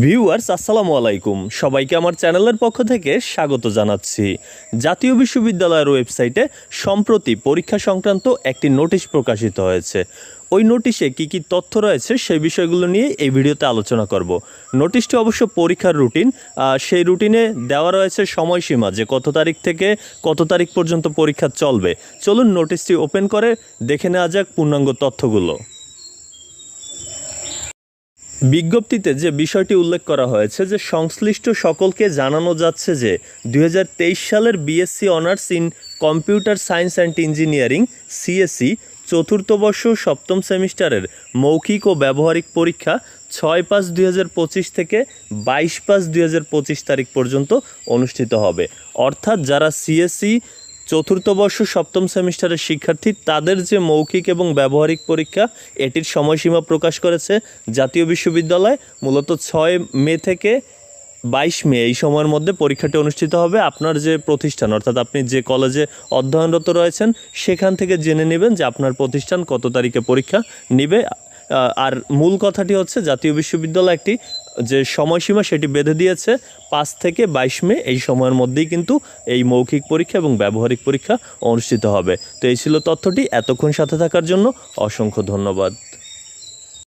Viewers, আসসালামু আলাইকুম। সবাইকে আমার চ্যানেলের পক্ষ থেকে স্বাগত জানাচ্ছি। জাতীয় বিশ্ববিদ্যালয়ের ওয়েবসাইটে সম্প্রতি পরীক্ষা সংক্রান্ত একটি নোটিশ প্রকাশিত হয়েছে। ওই নোটিশে কি কি তথ্য রয়েছে সেই বিষয়গুলো নিয়ে এই ভিডিওতে আলোচনা করব। নোটিশটি অবশ্য পরীক্ষার রুটিন। সেই রুটিনে দেওয়া রয়েছে সময়সীমা, যে কত তারিখ থেকে কত তারিখ পর্যন্ত পরীক্ষা চলবে। চলুন নোটিশটি ওপেন করে দেখে নেওয়া যাক পূর্ণাঙ্গ তথ্যগুলো। বিজ্ঞপ্তিতে যে বিষয়টি উল্লেখ করা হয়েছে যে সংশ্লিষ্ট সকলকে জানানো যাচ্ছে যে দু হাজার তেইশ সালের BSc honours in computer science and engineering CSC চতুর্থ বর্ষ সপ্তম সেমিস্টারের মৌখিক ও ব্যবহারিক পরীক্ষা ছয় পাঁচ দুই থেকে বাইশ পাঁচ দুই তারিখ পর্যন্ত অনুষ্ঠিত হবে। অর্থাৎ যারা সিএসসি চতুর্থ বর্ষ সপ্তম সেমিস্টারের শিক্ষার্থী তাদের যে মৌখিক এবং ব্যবহারিক পরীক্ষা, এটির সময়সীমা প্রকাশ করেছে জাতীয় বিশ্ববিদ্যালয় মূলত ছয় মে থেকে বাইশ মে এই সময়ের মধ্যে পরীক্ষাটি অনুষ্ঠিত হবে। আপনার যে প্রতিষ্ঠান, অর্থাৎ আপনি যে কলেজে অধ্যয়নরত রয়েছেন, সেখান থেকে জেনে নেবেন যে আপনার প্রতিষ্ঠান কত তারিখে পরীক্ষা নিবে। আর মূল কথাটি হচ্ছে জাতীয় বিশ্ববিদ্যালয় একটি যে সময়সীমা সেটি বেঁধে দিয়েছে পাঁচ থেকে বাইশ মে, এই সময়ের মধ্যেই কিন্তু এই মৌখিক পরীক্ষা এবং ব্যবহারিক পরীক্ষা অনুষ্ঠিত হবে। তো এই ছিল তথ্যটি, এতক্ষণ সাথে থাকার জন্য অসংখ্য ধন্যবাদ।